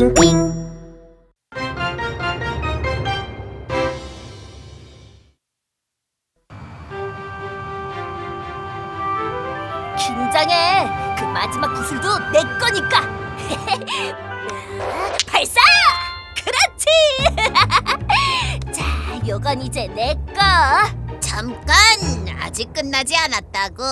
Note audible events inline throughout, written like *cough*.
핑핑 긴장해. 그 마지막 구슬도 내 거니까. *laughs* 발사! 그렇지. *laughs* 자, 요건 이제 내 거. 잠깐 아직 끝나지 않았다고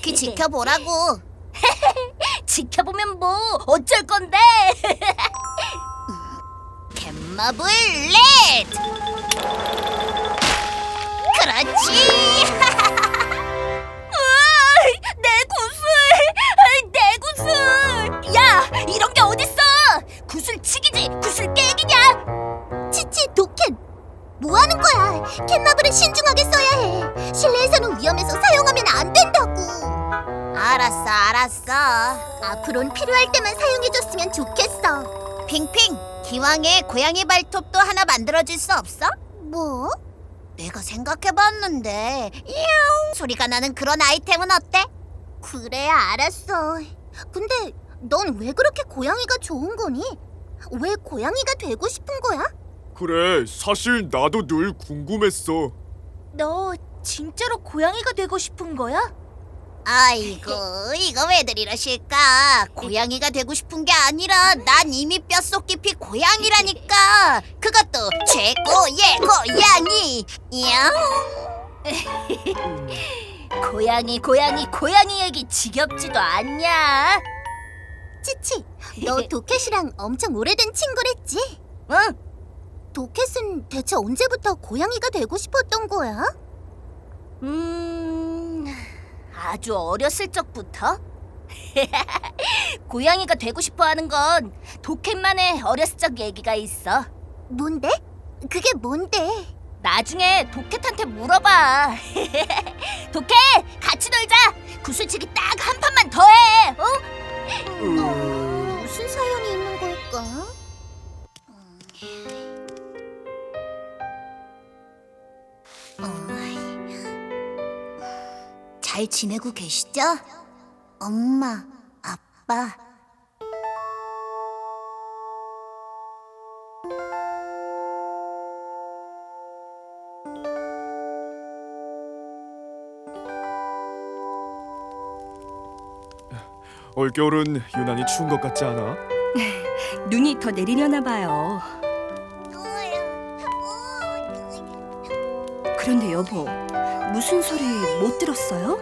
똑똑히 지켜보라고 *laughs* 지켜보면 뭐 어쩔 건데? *laughs* 갯마블 렛 그렇지 *laughs* 내 구슬! 내 구슬! 야, 이런 게 어딨어? 구슬치기지, 구슬 깨기냐? 치치 도켄 뭐 하는 거야 캣마블은 신중하게 써야 해 알았어 앞으론 필요할 때만 사용해줬으면 좋겠어 핑핑 기왕에 고양이 발톱도 하나 만들어줄 수 없어? 뭐? 내가 생각해봤는데 야옹 소리가 나는 그런 아이템은 어때? 그래 알았어 근데 넌 왜 그렇게 고양이가 좋은 거니? 왜 고양이가 되고 싶은 거야? 그래, 사실 나도 늘 궁금했어. 너 진짜로 고양이가 되고 싶은 거야? 아이고 이거 왜들 이러실까 고양이가 되고 싶은 게 아니라 난 이미 뼛속 깊이 고양이라니까 그것도 최고의 고양이 야옹 *laughs* 고양이, 고양이, 고양이 얘기 지겹지도 않냐? 치치 너 도켓이랑 엄청 오래된 친구랬지? 응? 도켓은 대체 언제부터 고양이가 되고 싶었던 거야? 음, 아주 어렸을 적부터? *laughs* 고양이가 되고 싶어 하는 건 도켓만의 어렸을 적 얘기가 있어. 뭔데? 그게 뭔데? 나중에 도켓한테 물어봐. *laughs* 도켓, 같이 놀자. 구슬치기 딱 한 판만 더 해. 어? 으... 무슨 사연이 있는 잘 지내고 계시죠? 엄마, 아빠. 올겨울은 유난히 추운 것 같지 않아? *laughs* 눈이 더 내리려나 봐요. 그런데 여보, 무슨 소리 못 들었어요?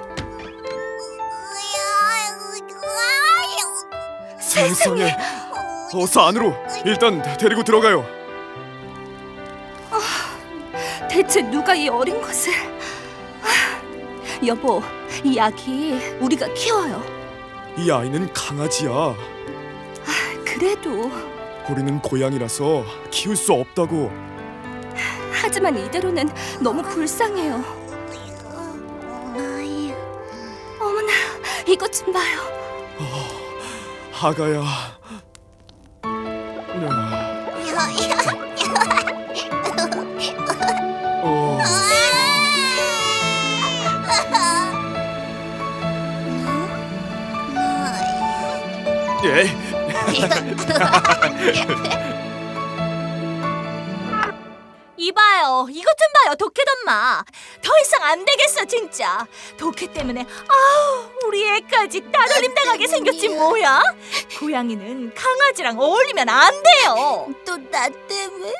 세상에. 어서 안으로. 일단 데리고 들어가요. 대체 누가 이 어린 것을? 아, 여보, 이 아기 우리가 키워요. 이 아이는 강아지야. 그래도 우리는 고양이라서 키울 수 없다고. 하지만 이대로는 너무 불쌍해요. 이것 좀 봐요. 하가야. 어, 예. *laughs* *laughs* 봐요. 이것 좀 봐요, 도켓 엄마. 더 이상 안 되겠어, 진짜. 도켓 때문에 아우, 우리 애까지 따돌림 당하게 생겼지 뭐야? 고양이는 강아지랑 어울리면 안 돼요. 또 나 때문에?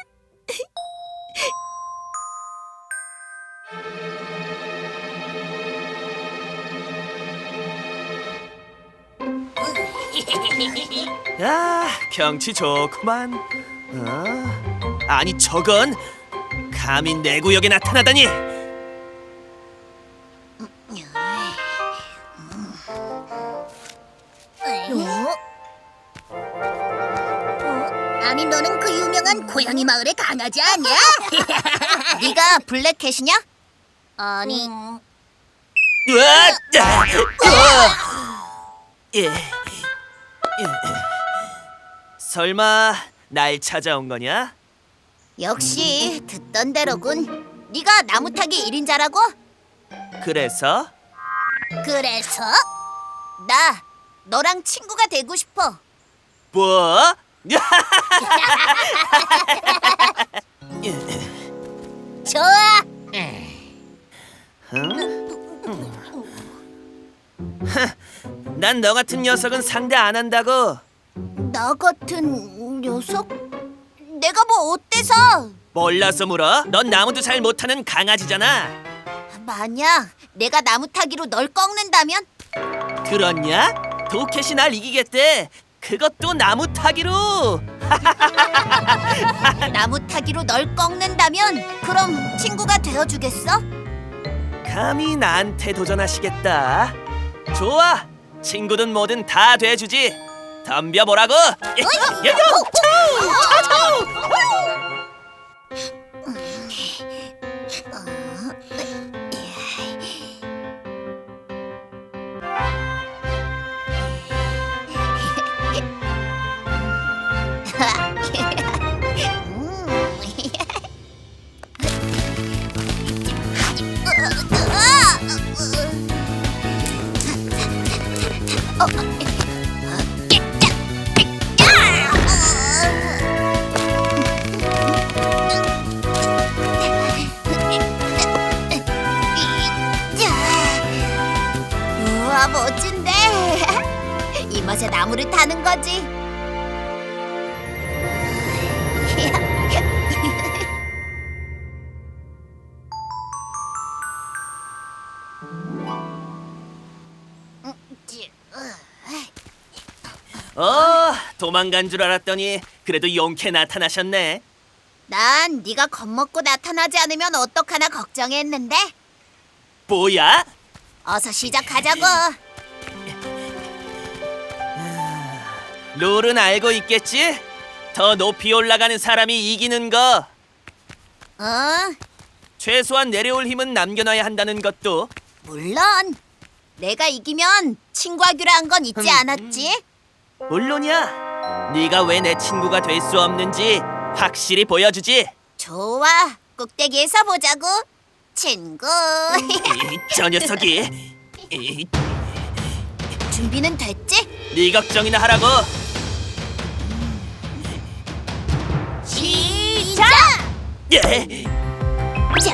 야, 경치 좋구만. 어? 아니 저건 감히 내 구역에 나타나다니. 어? 아니 너는 그 유명한 고양이 마을의 강아지 아니야? *laughs* 네가 블랙캣이냐? 아니 으아! 아! 으아! 예. 예. 설마 날 찾아온 거냐? 역시 듣던 대로군 네가 나무 타기 1인자라고? 그래서 그래서? 나 너랑 친구가 되고 싶어. 뭐? *laughs* 좋아. 난 너 같은 녀석은 상대 안 한다고. 나 같은 녀석? 내가 뭐 어때서? 몰라서 물어? 넌 나무도 잘 못하는 강아지잖아. 만약 내가 나무 타기로 널 꺾는다면 들었냐? 도켓이 날 이기겠대. 그것도 나무 타기로. *laughs* 나무 타기로 널 꺾는다면 그럼 친구가 되어주겠어? 감히 나한테 도전하시겠다. 좋아. 친구든 뭐든 다 돼주지. 덤벼보라고. 여기. 우와 *laughs* 이 맛에 나무를 타는 거지 어, 도망간 줄 알았더니 그래도 용케 나타나셨네. 난 네가 겁먹고 나타나지 않으면 어떡하나 걱정했는데 뭐야? 어서 시작하자고 룰은 알고 있겠지? 더 높이 올라가는 사람이 이기는 거. 어 최소한 내려올 힘은 남겨놔야 한다는 것도. 물론 내가 이기면 친구하기로 한 건 잊지 음. 않았지 물론이야. 네가 왜 내 친구가 될 수 없는지 확실히 보여주지. 좋아 꼭대기에서 보자고 친구 이, 저 녀석이. 이, 준비는 됐지? 네 걱정이나 하라고. 시작! 예. 자!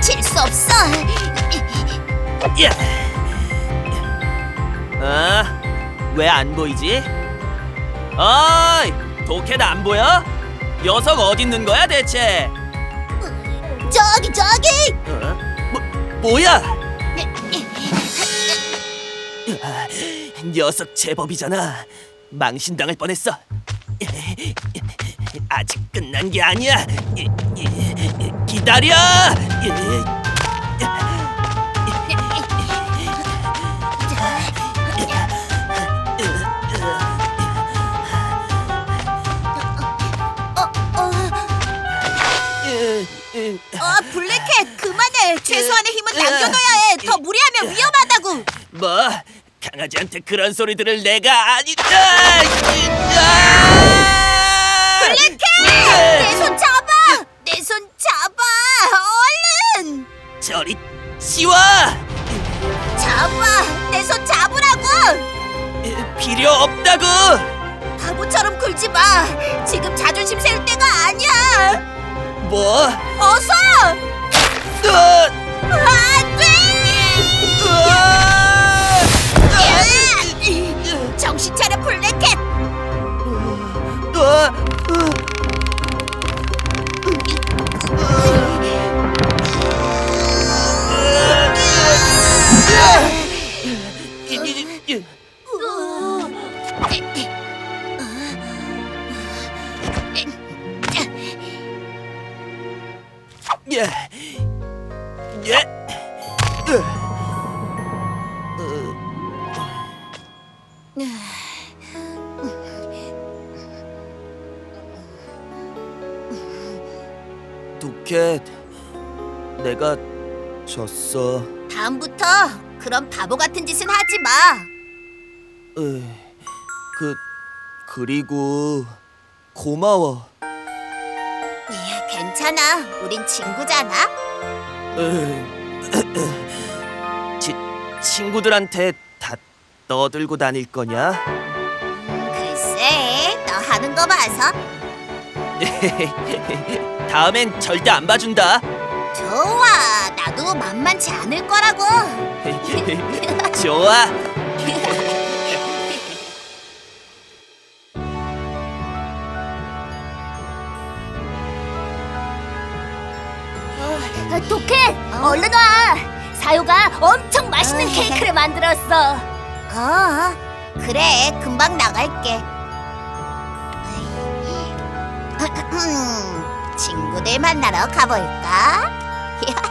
칠수 없어. 야. 아, 왜 안 보이지? 어이, 도켓 안 보여? 녀석 어디 있는 거야 대체? 저기 저기. 어? 뭐, 뭐야? 녀석 제법이잖아. 망신당할 뻔했어. 아직 끝난 게 아니야. 기다려. 최소한의 힘은 남겨둬야 해. 더 무리하면 위험하다고. 뭐 강아지한테 그런 소리들을 내가 아니다. 블랙캣! 내 손 잡아. 내 손 잡아. 얼른. 저리 치워. 잡아. 내 손 잡으라고. 필요 없다고. 바보처럼 굴지 마. 지금 자존심 세울 때가 아니야. 뭐? 어서. 으, 안 돼. 으, 정신 차려 블랙캣. 두켓, 내가 졌어. 다음부터 그런 바보 같은 짓은 하지 마. 으, 그 그리고 고마워. 예, 괜찮아. 우린 친구잖아. 으, *clears throat* 치, 친구들한테 다 떠들고 다닐 거냐? 글쎄, 너 하는 거 봐서 *laughs* 다음엔 절대 안 봐준다. 좋아. 나도 만만치 않을 거라고. *laughs* 좋아. 도켓, 얼른 와. 사요가 엄청 맛있는 케이크를 만들었어. 어, 그래. 금방 나갈게. 친구들 만나러 가볼까? *laughs*